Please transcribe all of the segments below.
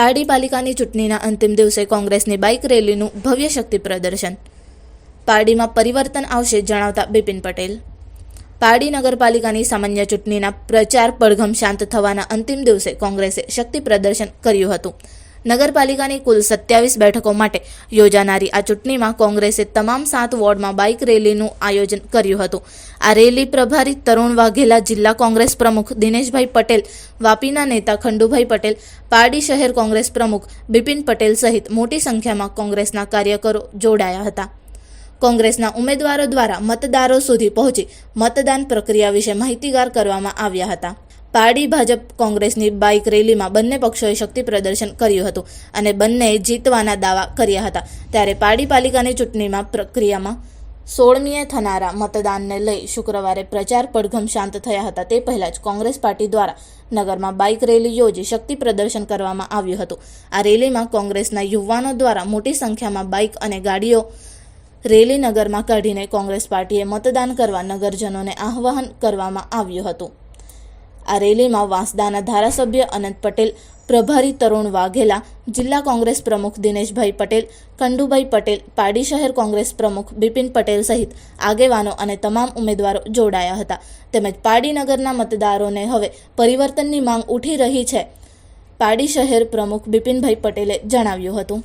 પારડી પાલિકાની ચૂંટણીના અંતિમ દિવસે કોંગ્રેસની બાઇક રેલીનું ભવ્ય શક્તિ પ્રદર્શન. પારડીમાં પરિવર્તન આવશે જણાવતા બિપિન પટેલ. પારડી નગરપાલિકાની સામાન્ય ચૂંટણીના પ્રચાર પડઘમ શાંત થવાના અંતિમ દિવસે કોંગ્રેસે શક્તિ પ્રદર્શન કર્યું હતું. નગરપાલિકાની કુલ સત્યાવીસ બેઠકો માટે યોજાનારી આ ચૂંટણીમાં કોંગ્રેસે તમામ સાત વોર્ડમાં બાઇક રેલીનું આયોજન કર્યું હતું. આ રેલી પ્રભારી તરુણ વાઘેલા જિલ્લા કોંગ્રેસ પ્રમુખ દિનેશભાઈ પટેલ, વાપીના નેતા ખંડુભાઈ પટેલ, પારડી શહેર કોંગ્રેસ પ્રમુખ બિપિન પટેલ સહિત મોટી સંખ્યામાં કોંગ્રેસના કાર્યકરો જોડાયા હતા. કોંગ્રેસના ઉમેદવારો દ્વારા મતદારો સુધી પહોંચી મતદાન પ્રક્રિયા વિશે માહિતીગાર કરવામાં આવ્યા હતા. પારડી ભાજપ કોંગ્રેસની બાઇક રેલીમાં બંને પક્ષોએ શક્તિ પ્રદર્શન કર્યું હતું અને બંનેએ જીતવાના દાવા કર્યા હતા. ત્યારે પારડી પાલિકાની ચૂંટણીમાં પ્રક્રિયામાં સોળમીએ થનારા મતદાનને લઈ શુક્રવારે પ્રચાર પડઘમ શાંત થયા હતા. તે પહેલાં જ કોંગ્રેસ પાર્ટી દ્વારા નગરમાં બાઇક રેલી યોજી શક્તિ પ્રદર્શન કરવામાં આવ્યું હતું. આ રેલીમાં કોંગ્રેસના યુવાનો દ્વારા મોટી સંખ્યામાં બાઇક અને ગાડીઓ રેલી નગરમાં કાઢીને કોંગ્રેસ પાર્ટીએ મતદાન કરવા નગરજનોને આહ્વાન કરવામાં આવ્યું હતું. આ રેલીમાં વાંસદાના ધારાસભ્ય અનંત પટેલ, પ્રભારી તરુણ વાઘેલા, જિલ્લા કોંગ્રેસ પ્રમુખ દિનેશભાઈ પટેલ, કંડુભાઈ પટેલ, પાડી શહેર કોંગ્રેસ પ્રમુખ બિપિન પટેલ સહિત આગેવાનો અને તમામ ઉમેદવારો જોડાયા હતા. તેમજ પાડીનગરના મતદારોને હવે પરિવર્તનની માંગ ઉઠી રહી છે. પાડી શહેર પ્રમુખ બિપિનભાઈ પટેલે જણાવ્યું હતું.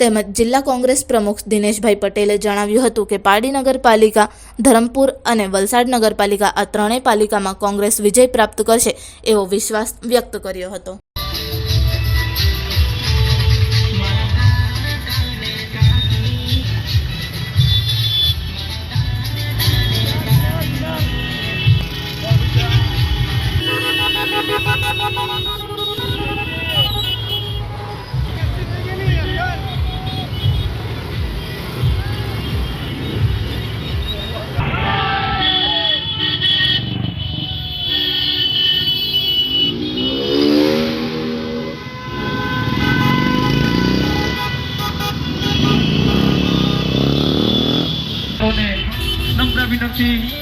તેમજ જિલ્લા કોંગ્રેસ પ્રમુખ દિનેશભાઈ પટેલે જણાવ્યું હતું કે પારડી નગરપાલિકા, ધરમપુર અને વલસાડ નગરપાલિકા આ ત્રણેય પાલિકામાં કોંગ્રેસ વિજય પ્રાપ્ત કરશે એવો વિશ્વાસ વ્યક્ત કર્યો હતો. Turkey.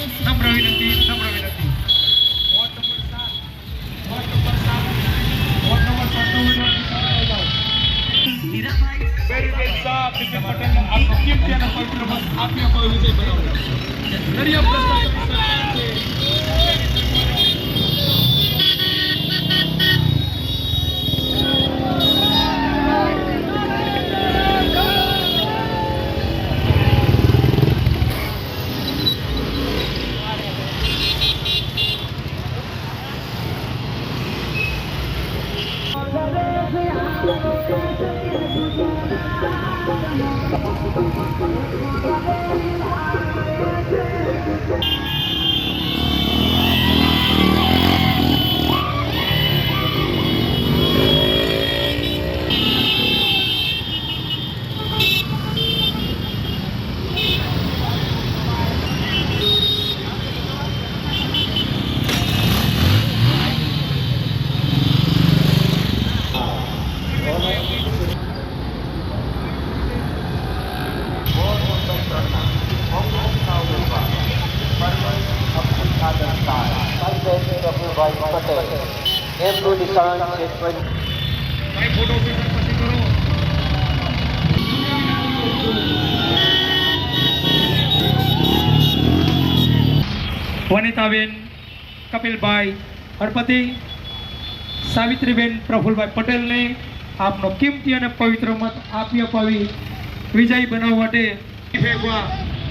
એમનું નિશાન છે ભાઈ. ફોટો ઓફિસર પછી કરો વનિતાબેન, કપિલભાઈ, હરપતિ, સાવિત્રીબેન, પ્રફુલભાઈ પટેલને આપનો કિંમતી અને પવિત્ર મત આપી અપાવી વિજય બનાવવા માટે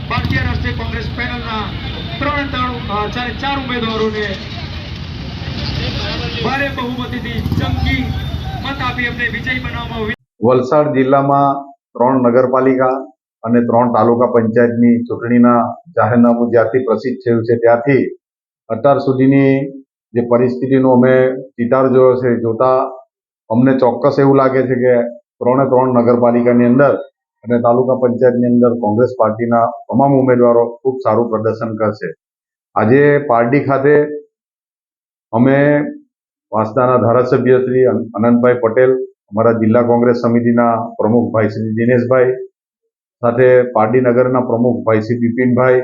ભારતીય રાષ્ટ્રીય કોંગ્રેસ પેનલના ત્રણ ત્રણ ચાર ઉમેદવારોને ભારે બહુમતીથી ચમકી મત આપી અમને વિજય બનાવવામાં વલસાડ જિલ્લામાં ત્રણ નગરપાલિકા અને ત્રણ તાલુકા પંચાયતની ચૂંટણીના જાહેરનામું જ્યાંથી પ્રસિદ્ધ થયું છે ત્યાંથી અત્યાર સુધીની જે પરિસ્થિતિનો અમે ચિતાર જોયો છે, જોતા અમને ચોક્કસ એવું લાગે છે કે ત્રણે ત્રણ નગરપાલિકાની અંદર અને તાલુકા પંચાયતની અંદર કોંગ્રેસ પાર્ટીના તમામ ઉમેદવારો ખૂબ સારું પ્રદર્શન કરશે. આજે પારડી ખાતે અમે વાંસદાના ધારાસભ્ય શ્રી અનંતભાઈ પટેલ, અમારા જિલ્લા કોંગ્રેસ સમિતિના પ્રમુખ ભાઈ શ્રી દિનેશભાઈ, સાથે પારડી નગરના પ્રમુખ ભાઈ શ્રી બિપિનભાઈ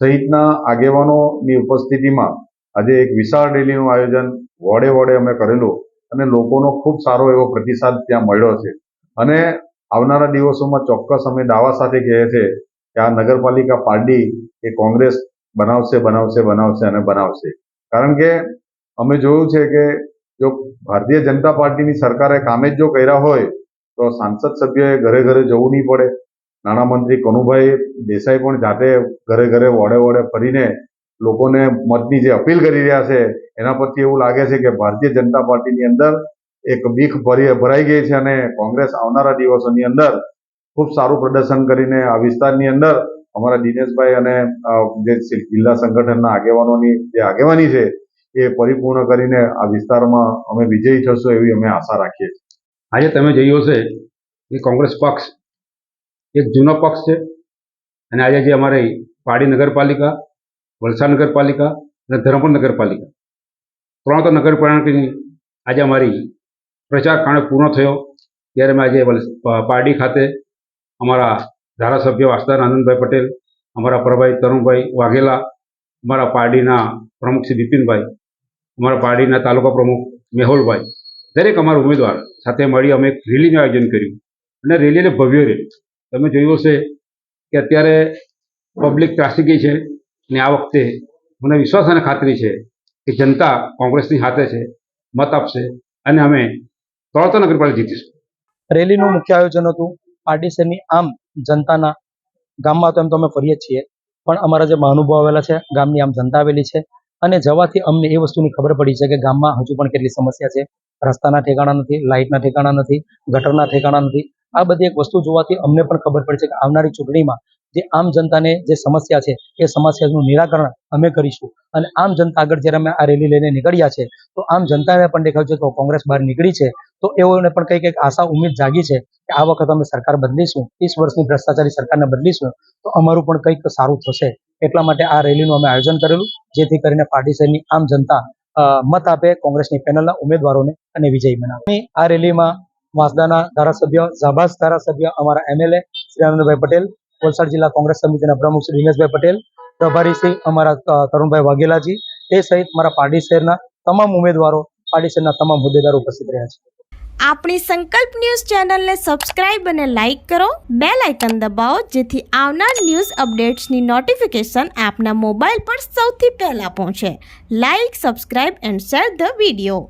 સહિતના આગેવાનોની ઉપસ્થિતિમાં આજે એક વિશાળ રેલીનું આયોજન વોડે વોડે અમે કરેલું અને લોકોનો ખૂબ સારો એવો પ્રતિસાદ ત્યાં મળ્યો છે. અને આવનારા દિવસોમાં ચોક્કસ અમે દાવા સાથે કહીએ છીએ કે આ નગરપાલિકા પાર્ટી એ કોંગ્રેસ બનાવશે બનાવશે બનાવશે અને બનાવશે. કારણ કે અમે જોયું છે કે જો ભારતીય જનતા પાર્ટીની સરકારે કામે જ જો કર્યા હોય, તો સાંસદ સભ્યએ ઘરે ઘરે જવું નહીં પડે. નાણામંત્રી કનુભાઈ દેસાઈ પણ જાતે ઘરે ઘરે વોડે વોડે ફરીને લોકોને મતની જે અપીલ કરી રહ્યા છે, એના પરથી એવું લાગે છે કે ભારતીય જનતા પાર્ટીની અંદર એક બીખ ભરી, ભરાઈ ગઈ છે અને કોંગ્રેસ આવનારા દિવસોની અંદર ખૂબ સારું પ્રદર્શન કરીને આ વિસ્તારની અંદર અમારા દિનેશભાઈ અને જે જિલ્લા સંગઠનના આગેવાનોની, જે આગેવાની છે એ પરિપૂર્ણ કરીને આ વિસ્તારમાં અમે વિજયી થશો એવી અમે આશા રાખીએ છીએ. આજે તમે જોયું હશે કે કોંગ્રેસ પક્ષ એક જૂનો પક્ષ છે અને આજે જે અમારી પાડી નગરપાલિકા, વલસાડ નગરપાલિકા અને ધરમપુર નગરપાલિકા. ત્રણ તો નગરપાલિકાની આજે અમારી પ્રચાર કારણે પૂર્ણ થયો. ત્યારે અમે આજે પારડી ખાતે અમારા ધારાસભ્ય વાસદાર આનંદભાઈ પટેલ, અમારા પ્રભાઈ તરુણભાઈ વાઘેલા, અમારા પારડીના પ્રમુખ શ્રી બિપિનભાઈ અમારા પાર્ટીના તાલુકા પ્રમુખ મેહુલભાઈ, દરેક અમારા ઉમેદવાર સાથે મળી અમે એક રેલીનું આયોજન કર્યું. અને રેલીને ભવ્ય રેલી. તમે જોયું હશે કે અત્યારે પબ્લિક ત્રાસી ગઈ છે અને આ વખતે મને વિશ્વાસ અને ખાતરી છે કે જનતા કોંગ્રેસની હાથે છે, મત આપશે અને અમે તરત નગરપાલિકા જીતીશું. રેલીનું મુખ્ય આયોજન હતું પાર્ટી શહેરની આમ જનતાના ગામમાં તો એમ તો અમે ફરીએ છીએ, પણ અમારા જે મહાનુભાવ આવેલા છે, ગામની આમ જનતા આવેલી છે અને જવાથી અમને એ વસ્તુની ખબર પડી છે કે ગામમાં હજુ પણ કેટલી સમસ્યા છે. રસ્તાના ઠેકાણા નથી, લાઇટના ઠેકાણા નથી, ગટરના ઠેકાણા નથી. આ બધી એક વસ્તુ જોવાથી અમને પણ ખબર પડી છે કે આવનારી ચૂંટણીમાં જે આમ જનતાને જે સમસ્યા છે, એ સમસ્યાનું નિરાકરણ અમે કરીશું. અને આમ જનતા આગળ જ્યારે અમે આ રેલી લઈને નીકળ્યા છે, તો આમ જનતાને પણ દેખાયું છે કે કોંગ્રેસ બહાર નીકળી છે. તો એઓને પણ કંઈક એક આશા, ઉમેદ જાગી છે કે આ વખત અમે સરકાર બદલીશું. ત્રીસ વર્ષની ભ્રષ્ટાચારી સરકારને બદલીશું. તો અમારું પણ કંઈક સારું થશે. એટલા માટે આ રેલીનું અમે આયોજન કરેલું, જેથી કરીને પાર્ટી શહેરની આમ જનતા મત આપે કોંગ્રેસની પેનલના ઉમેદવારોને અને વિજયી બનાવે. આ રેલીમાં વાંસદાના ધારાસભ્ય ઝાબાસ ધારાસભ્ય અમારા એમએલએ શ્રી આનંદભાઈ પટેલ વલસાડ જિલ્લા કોંગ્રેસ સમિતિના પ્રમુખ શ્રી દિનેશભાઈ પટેલ, પ્રભારી શ્રી અમારા તરુણભાઈ વાઘેલાજી, એ સહિત મારા પાર્ટી શહેરના તમામ ઉમેદવારો પાર્ટી શહેરના તમામ હોદ્દેદારો ઉપસ્થિત રહ્યા છે. આપણી સંકલ્પ ન્યૂઝ ચેનલને સબસ્ક્રાઇબ અને લાઇક કરો. બે લાઇકન દબાવો, જેથી આવનાર ન્યૂઝ અપડેટ્સની નોટિફિકેશન આપના મોબાઈલ પર સૌથી પહેલાં પહોંચે. Like, subscribe and share the video.